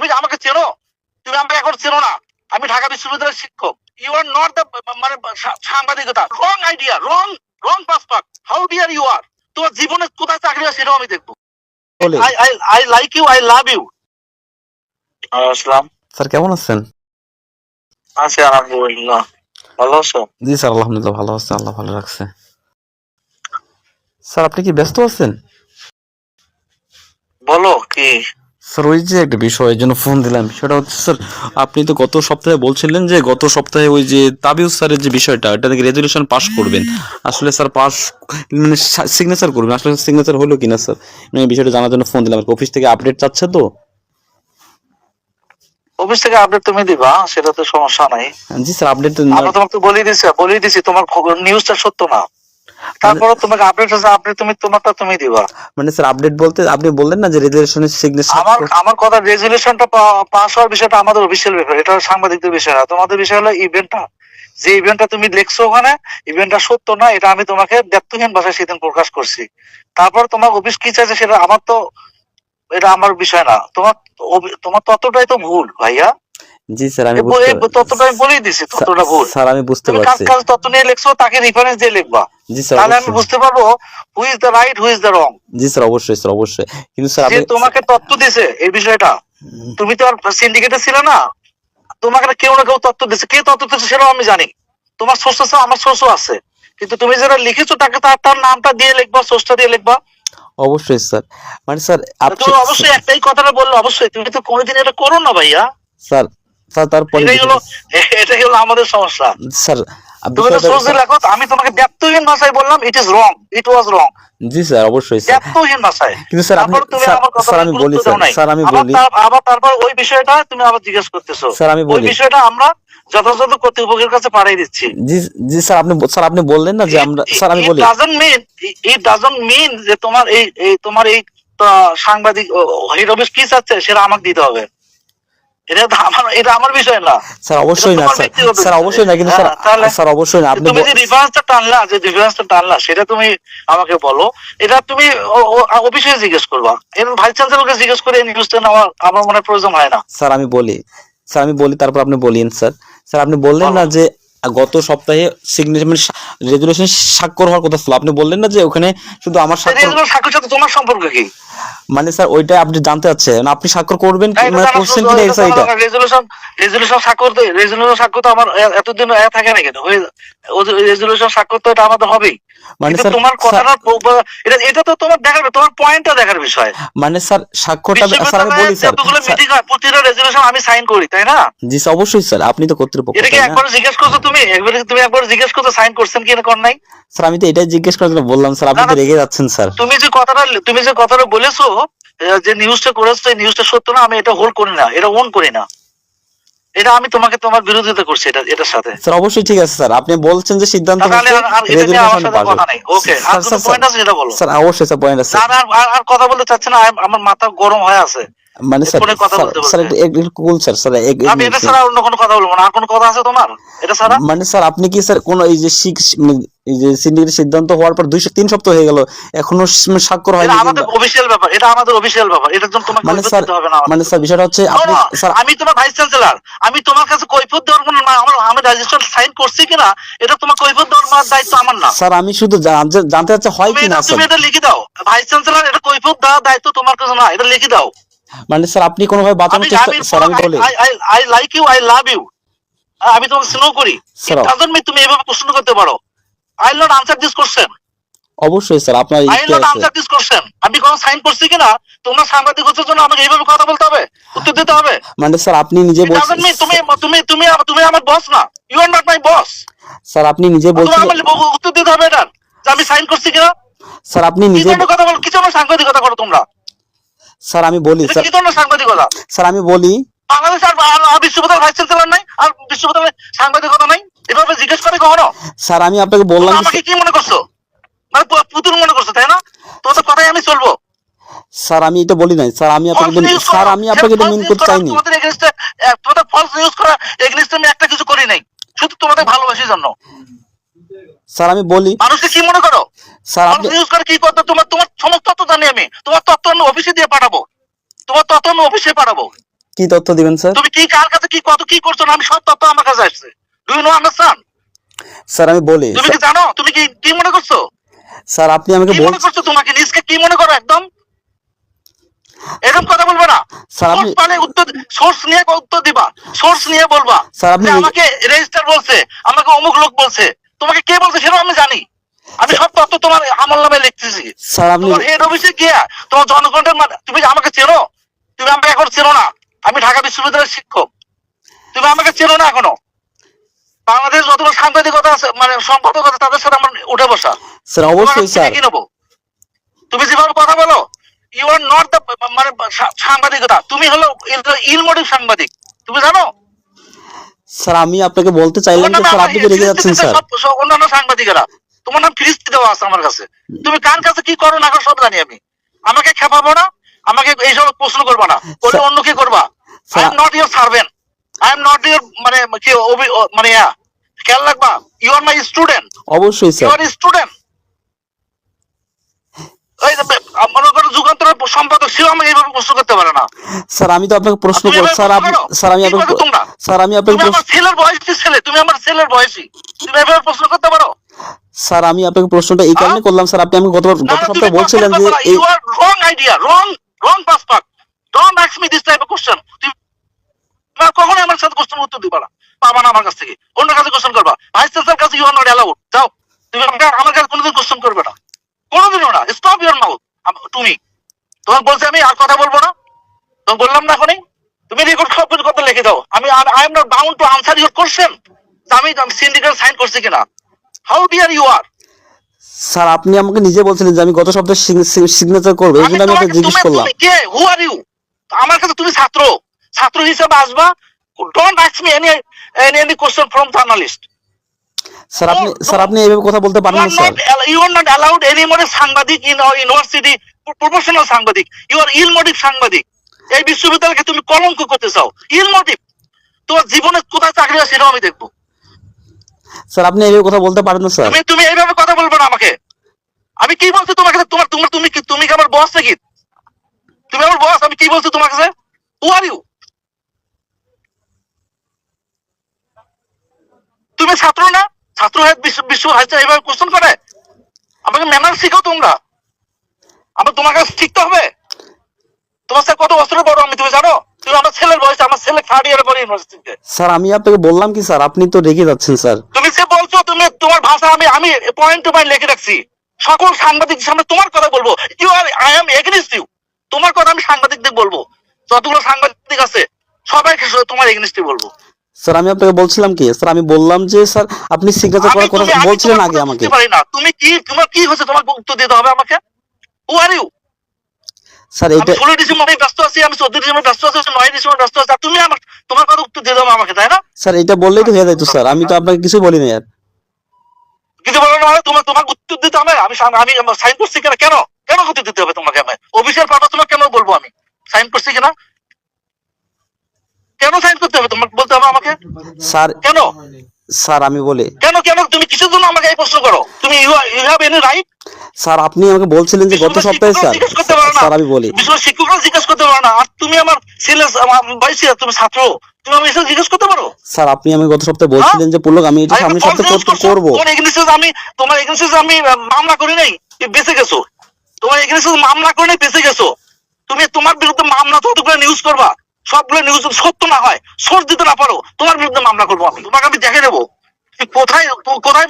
তুমি আমাকে চেনো তুমি আমাকে এখন চেনো না। আমি ঢাকা বিশ্ববিদ্যালয়ের শিক্ষক। ইউ আর নট দ্য মানে সাংবাদিকতা। রং আইডিয়া রং রং পাসপাক হাউ ডিয়ার ইউ আর তোমার জীবনে কোথায় চাকরি হয় সেটাও আমি দেখব। I I I like you I love you আসসালাম। স্যার কেমন আছেন? আছি আলহামদুলিল্লাহ। ভালো আছো? জি স্যার আলহামদুলিল্লাহ ভালো আছে। আল্লাহ ভালো রাখছে। স্যার আপনি কি ব্যস্ত আছেন? বলো কি? স্যার ওই যে একটা বিষয়ের জন্য ফোন দিলাম। সেটা হচ্ছে স্যার আপনি তো গত সপ্তাহে বলছিলেন যে গত সপ্তাহে ওই যে তাবিউস স্যারের যে বিষয়টা এটা থেকে রেজলিউশন পাস করবেন। আসলে স্যার পাস মানে সিগনেচার করবেন। আসলে সিগনেচার হলো কিনা স্যার আমি এই বিষয়টা জানার জন্য ফোন দিলাম। অফিস থেকে আপডেট চাচ্ছে তো? অফিস থেকে আপডেট তুমি দিবা সেটা তো সমস্যা নাই। জি স্যার আপডেট আমরা তোমাকে তো বলেই দিছি বলেই দিছি তোমার নিউজটা সত্য না। তারপরে তোমাকে আপডেট আছে তুমি তোমারটা তুমি দিবা। মানে স্যার আপডেট বলতে আপনি বললেন না যে রেজলিউশনের সিগনেচার আমার আমার কথা রেজুলেশনটা পাস হওয়ার বিষয়টা আমাদের অফিসিয়াল ব্যাপার এটা সাংবাদিকদের বিষয় না। তোমাদের বিষয় হলো ইভেন্টটা যে ইভেন্টটা তুমি লিখছো ওখানে ইভেন্টটা সত্য না এটা আমি তোমাকে ব্যর্থহীন ভাষায় সেদিন প্রকাশ করছি। তারপর তোমার অফিস কি চাইছে সেটা আমার তো এটা আমার বিষয় না। তোমার তোমার ততটাই তো ভুল ভাইয়া। জি স্যার আমি আমি বলেই দিছি তত্ত্বটা ভুল। স্যার আমি বুঝতে পারছি। কাজ তত্ত্ব নিয়ে লিখছো তাকে রেফারেন্স দিয়ে লিখবা। জি স্যার তাহলে আমি বুঝতে পারব who is the right who is the wrong G sir অবশ্যই স্যার অবশ্যই। কিন্তু স্যার আপনি তোমাকে তত্ত্ব দিছে এই বিষয়টা তুমি তো আর সিন্ডিকেটে ছিলে না। তোমাকে কেউ না কেউ তত্ত্ব দিছে। কে তত্ত্ব দিচ্ছে সেটাও আমি জানি। তোমার সোর্স আছে আমার সোর্সও আছে। কিন্তু তুমি যেটা লিখেছো তাকে তার তার নামটা দিয়ে লিখবা সোর্সটা দিয়ে লিখবা। অবশ্যই স্যার। মানে স্যার আপনি অবশ্যই একটাই কথাটা বলল অবশ্যই। তুমি তো কোনোদিন এটা করো না ভাইয়া। স্যার স্যার তারপরে এটাই হলো এটাই হলো আমাদের সমস্যা। স্যার তুমি তো আমি তোমাকে ব্যর্থহীন ভাষায় বললাম it is wrong it was wrong G sir অবশ্যই স্যার। ভাষায়। কিন্তু স্যার আপনি স্যার আমি বলি স্যার স্যার আমি বলি। আবার তারপর ওই বিষয়টা তুমি আবার জিজ্ঞেস করতেছো। স্যার আমি ওই বিষয়টা আমরা যথাযথ কর্তৃপক্ষের কাছে পাঠিয়ে দিচ্ছি। জি জি স্যার আপনি স্যার আপনি বললেন না যে আমরা স্যার আমি বলি। Doesn't mean it doesn't mean যে তোমার এই এই তোমার এই সাংবাদিক হেড অফিস কি চাচ্ছে সেটা আমাকে দিতে হবে। এটা আমার এটা আমার বিষয় না। স্যার অবশ্যই না স্যার। অবশ্যই না কিন্তু স্যার হ্যাঁ, স্যার অবশ্যই না আপনি তুমি যে রিফারেন্সটা টানলা যে রিফারেন্সটা টানলা সেটা তুমি আমাকে বলো। এটা তুমি অফিসে জিজ্ঞেস করবা। এর ভাইস চ্যান্সেলরকে জিজ্ঞেস করে নিউজটা নেওয়ার আমার মনে প্রয়োজন হয় না। স্যার আমি বলি স্যার আমি বলি তারপর আপনি বলিন স্যার। স্যার আপনি বললেন না যে গত সপ্তাহে সিগনেচার মানে রেজুলেশন স্বাক্ষর হওয়ার কথা ছিল। আপনি বললেন না যে ওখানে শুধু আমার স্বাক্ষর সাথে তোমার সম্পর্ক কি? মানে স্যার ওইটা আপনি জানতে চাচ্ছেন। আপনি স্বাক্ষর করবেন কি- মানে করছেন কিনা এই এটা রেজলিউশন রেজলিউশন স্বাক্ষর রেজলিউশন স্বাক্ষর তো আমার এতদিন থাকে না কেন? রেজলিউশন স্বাক্ষর তো এটা আমাদের হবেই। মানে স্যার তোমার কথাটা এটা এটা তো তোমার দেখার তোমার পয়েন্টটা দেখার বিষয়। মানে স্যার স্বাক্ষরটা স্যার আমি বলি স্যার। যতগুলো মিটিং হয় প্রতিটা রেজলিউশন আমি সাইন করি তাই না? জি স্যার অবশ্যই স্যার। আপনি তো কর্তৃপক্ষ এটা কি একবার জিজ্ঞেস করছ তুমি? একবার তুমি একবার জিজ্ঞেস করছ সাইন করছেন কি না কর নাই? স্যার আমি তো এটাই জিজ্ঞেস করার জন্য বললাম স্যার আপনি তো রেগে যাচ্ছেন স্যার। তুমি যে কথাটা তুমি যে কথাটা বলেছ যে নিউজটা করেছ এই নিউজটা সত্য না আমি এটা হোল্ড করি না এটা ওন করি না। এটা আমি তোমাকে তোমার বিরোধিতা করছি এটা এটার সাথে। স্যার অবশ্যই ঠিক আছে স্যার। আপনি বলছেন যে সিদ্ধান্ত এটা নিয়ে আমার সাথে কথা। নেই। ওকে আর কোনো পয়েন্ট আছে সেটা বলো। স্যার অবশ্যই স্যার পয়েন্ট আছে। আর- আর- আর কথা বলতে চাচ্ছি না আমার মাথা গরম হয়ে আছে। মানে স্যার স্যার- বলতে স্যার স্যার আমি এটা ছাড়া অন্য কোনো কথা বলব না। আর কোনো কথা আছে তোমার? এটা ছাড়া? মানে স্যার আপনি কি স্যার কোন এই যে শিখ মানে এই যে সিন্ডিকেটের সিদ্ধান্ত হওয়ার পর দুইশো তিন সপ্তাহ হয়ে গেল এখনও স্বাক্ষর হয়নি আমাদের অফিসিয়াল ব্যাপার এটা আমাদের অফিসিয়াল ব্যাপার। তোমাকে মানে স্যার হবে না মানে স্যার বিষয়টা হচ্ছে আপনি স্যার আমি তোমার ভাইস চ্যান্সেলর আমি তোমার কাছে কৈফিয়ত দেওয়ার কোনো না আমার আমি রেজিস্টার সাইন করছি কিনা এটা তোমার কৈফিয়ত দেওয়ার দায়িত্ব আমার না। স্যার আমি শুধু জানতে চাচ্ছি হয় তুমি কি তুমি এটা লিখে দাও। ভাইস চ্যান্সেলর এটা কৈফিয়ত দেওয়ার দায়িত্ব তোমার কাছে না এটা লিখে দাও। মানে স্যার আপনি কোনোভাবে আমি বাঁচানোর চেষ্টা স্যার আমি বলি। I like you I love you আমি তোমাকে স্নো করি। Sir, ডাজন্ট মিন তুমি এভাবে প্রশ্ন করতে পারো। I not answer this question অবশ্যই স্যার আপনার I not answer this question আমি কোন সাইন করছি কিনা? তোমরা সাংবাদিক হচ্ছে জন্য আমাকে এইভাবে কথা বলতে হবে? উত্তর দিতে হবে? মানে স্যার আপনি নিজে বলছেন তুমি তুমি তুমি তুমি আমার বস না। You are not my boss sir আপনি নিজে বলছেন আমার ব- উত্তর দিতে হবে এটা যে আমি সাইন করছি কিনা? স্যার আপনি নিজে কথা বলো কি ধরনের সাংবাদিকতা করো তোমরা? স্যার আমি বলি স্যার। কি ধরনের সাংবাদিকতা? স্যার আমি বলি বাংলাদেশ আর বিশ্ববিদ্যালয় ভাইস চ্যান্সেলর নাই আর বিশ্ববিদ্যালয় সাংবাদিকতা নাই। এভাবে জিজ্ঞেস করে কখনো? স্যার আমি আপনাকে বললাম আমাকে কি মনে করছ? মানে পুতুল মনে করছ তাই না? তোমাদের কথাই আমি চলবো। স্যার আমি এটা বলি নাই। স্যার আমি আপনাকে স্যার আমি আপনাকে এটা মিন করতে চাইনি। তোমাদের এগেনস্টে তোমাদের ফলস নিউজ করা এগেনস্টে আমি একটা কিছু করি নাই। শুধু তোমাদের ভালোবাসি জন্য। স্যার আমি বলি মানুষকে কি মনে করো? স্যার আপনি নিউজ করে কি করতে তোমার তোমার সমস্ত তথ্য জানি আমি। তোমার তথ্য আমি অফিসে দিয়ে পাঠাবো। তোমার তথ্য আমি অফিসে পাঠাবো। কি তথ্য দিবেন স্যার? তুমি কি কার কাছে কি কত কি করছ আমি সব তথ্য আমার কাছে আসছে। Do you know understand sir আমি বলি তুমি কি জানো? তুমি কি কি মনে করছ? স্যার আপনি আমাকে বল মনে করছ তোমাকে? নিজকে কি মনে করো একদম? এরকম কথা বলবে না। স্যার আপনি সোর্স উত্তর সোর্স নিয়ে উত্তর দিবা। সোর্স নিয়ে বলবা স্যার আপনি আমাকে রেজিস্টার বলছে আমাকে অমুক লোক বলছে। তোমাকে কে বলছে সেটাও আমি জানি। আমি সব তথ্য তোমার আমল নামে লিখতেছি। তোমার হেড অফিসে গিয়া তোমার জনগণের মা- তুমি আমাকে চেনো? তুমি আমাকে এখন চেনো না। আমি ঢাকা বিশ্ববিদ্যালয়ের শিক্ষক। তুমি আমাকে চেনো না এখনও? বাংলাদেশ যতগুলো সাংবাদিকতা আছে মানে সম্পাদক তাদের সাথে আমার উঠে বসা। স্যার অবশ্যই স্যার। কি নেব? তুমি যেভাবে কথা বলো ইউ আর নট দ্য মানে সাংবাদিকতা। তুমি হলো ইলমোটিভ সাংবাদিক। তুমি জানো? স্যার আমি আপনাকে বলতে চাইলাম যে স্যার আপনি রেগে যাচ্ছেন স্যার। অন্যান্য সাংবাদিকেরা। তোমার নাম ফিরিস্তি দেওয়া আছে আমার কাছে। তুমি কার কাছে কি করো না করো সব জানি আমি। আমাকে খেপাবো না আমাকে এইসব প্রশ্ন করবা না। করলে অন্য কি করবা? I am not your servant I am not your মানে কি মানে খেয়াল রাখবা ইউ আর মাই স্টুডেন্ট অবশ্যই ইউ আর স্টুডেন্ট সম্পাদক আমাকে এইভাবে প্রশ্ন করতে পারে না। স্যার আমি তো আপনাকে প্রশ্ন তুমি স্যার আপনি স্যার আমি আপনাকে স্যার আমি আপনাকে তুমি আমার প্রশ্ন- ছেলের বয়সী ছেলে তুমি আমার ছেলের বয়সী। তুমি এভাবে প্রশ্ন করতে পারো? স্যার আমি আপনাকে প্রশ্নটা এই কারণে? করলাম স্যার। আপনি আমাকে গত গত সপ্তাহে বলছিলেন যে এই wrong idea wrong wrong পাসপাক don't ask me this type of question তুমি কখনোই আমার সাথে কোশ্চেন উত্তর দিবা না। পাবা না আমার কাছ থেকে। অন্য কাছে কোশ্চেন করবা। ভাইস চ্যান্সেলর কাছে ইউ আর নট অ্যালাউড যাও। তুমি আমার কাছে কোনোদিন কোশ্চেন করবে না। কোনোদিনও না। স্টপ ইউর মাউথ তুমি। তোমাকে বলছি আমি আর কথা বলব না। তোমাকে বললাম না এখনই। তুমি রেকর্ড সব কিছু কথা লিখে দাও। আমি I am not bound to answer your question আমি সিন্ডিকেট সাইন করছি কিনা? How deer you R sir আপনি আমাকে নিজে বলছিলেন যে আমি গত সপ্তাহে সিগনেচার করব। এই জন্য আমি আপনাকে জিজ্ঞেস করলাম। তুমি কে? হু আর ইউ আমার কাছে তুমি ছাত্র। ছাত্র হিসেবে আসবা। Don't ask me any any question from journalist sir আপনি. স্যার আপনি এইভাবে কথা বলতে পারেন না sir. You are not allowed any more সাংবাদিক ইন ইউনিভার্সিটি প্রফেশনাল সাংবাদিক। ইউ আর ইল মোটিভ সাংবাদিক। এই বিশ্ববিদ্যালয়কে তুমি কলঙ্ক করতে চাও। ইল মোটিভ তোমার জীবনে কোথায় চাকরি হয় সেটাও আমি দেখব? স্যার, আপনি এইভাবে কথা বলতে পারেন না, স্যার। তুমি এইভাবে কথা বলবে না আমাকে। আমি কি বলছি তোমার কাছে? তোমার তোমার তুমি কি তুমি কি আমার বস নাকি? তুমি আমার বস আমি কি বলছি তোমার কাছে? হু আর ইউ তুমি ছাত্র না? ছাত্র হয়ে বিশ্ব হাইছে এইভাবে কোশ্চেন করে? আমাকে ম্যানার শিখাও তোমরা। আমার তোমার কাছে শিখতে হবে। তোমার সাথে কত বছরের বড় আমি তুমি জানো তুমি আমার ছেলের বয়স আমার ছেলে থার্ড পড়ে ইউনিভার্সিটিতে স্যার আমি আপনাকে বললাম কি স্যার? আপনি তো রেগে যাচ্ছেন স্যার। তুমি যে বলছো তুমি তোমার ভাষা আমি আমি পয়েন্ট টু পয়েন্ট লিখে রাখছি। সকল সামনে তোমার কথা বলব you are I am against you তোমার কথা আমি সাংবাদিকদের বলব। যতগুলো সাংবাদিক আছে সবাইকে তোমার বলব। স্যার আমি আপনাকে বলছিলাম কি স্যার আমি বললাম যে স্যার আপনি সিগনেচার করার কথা বলছিলেন আগে আমাকে। পারি না। তুমি কি তোমার কি হয়েছে? তোমার উত্তর দিতে হবে আমাকে? হু আর ইউ স্যার এটা ষোলো ডিসেম্বরে ব্যস্ত আছি আমি চোদ্দ ডিসেম্বর ব্যস্ত আছি নয় ডিসেম্বর ব্যস্ত আছি। তুমি আমার তোমার কথা উত্তর দিয়ে দেবো আমাকে তাই না? স্যার এটা বললেই তো হয়ে যাইতো স্যার। আমি তো আপনাকে কিছু বলি না আর। কিছু বলো না মানে তোমার তোমাকে উত্তর দিতে হবে। আমি আমি সাইন করছি কিনা কেন কেন উত্তর দিতে হবে তোমাকে আমি পারপাস তোমাকে কেন বলব আমি? সাইন করছি কিনা কেন সাইন করতে হবে তোমাকে? বলতে হবে আমাকে? স্যার কেন? স্যার আমি বলি। কেন কেন? তুমি কিসের জন্য আমাকে এই প্রশ্ন করো? তুমি you have any right sir আপনি আমাকে বলছিলেন যে গত সপ্তাহে স্যার। স্যার আমি বলি। বিশ্ব শিক্ষকরা জিজ্ঞেস করতে পারো না। আর তুমি আমার ছেলে বয়সী তুমি ছাত্র। তুমি আমি এসব জিজ্ঞেস করতে পারো? স্যার আপনি আমাকে গত সপ্তাহে বলছিলেন যে পুলক আমি এটা আমি সামনের সপ্তাহে। করব। তোমার এগেন্সে আমি তোমার এগেন্সে আমি মামলা করি নাই তুমি বেঁচে গেছো। তোমার এগেন্সে মামলা করে নাই বেঁচে গেছো। তুমি তোমার বিরুদ্ধে মামলা যতগুলো নিউজ করবা। সবগুলো নিউজ সত্য না হয় সোর্স দিতে না পারো, তোমার বিরুদ্ধে মামলা করব আমি, তোমাকে আমি দেখে নেব। কোথায় কোথায়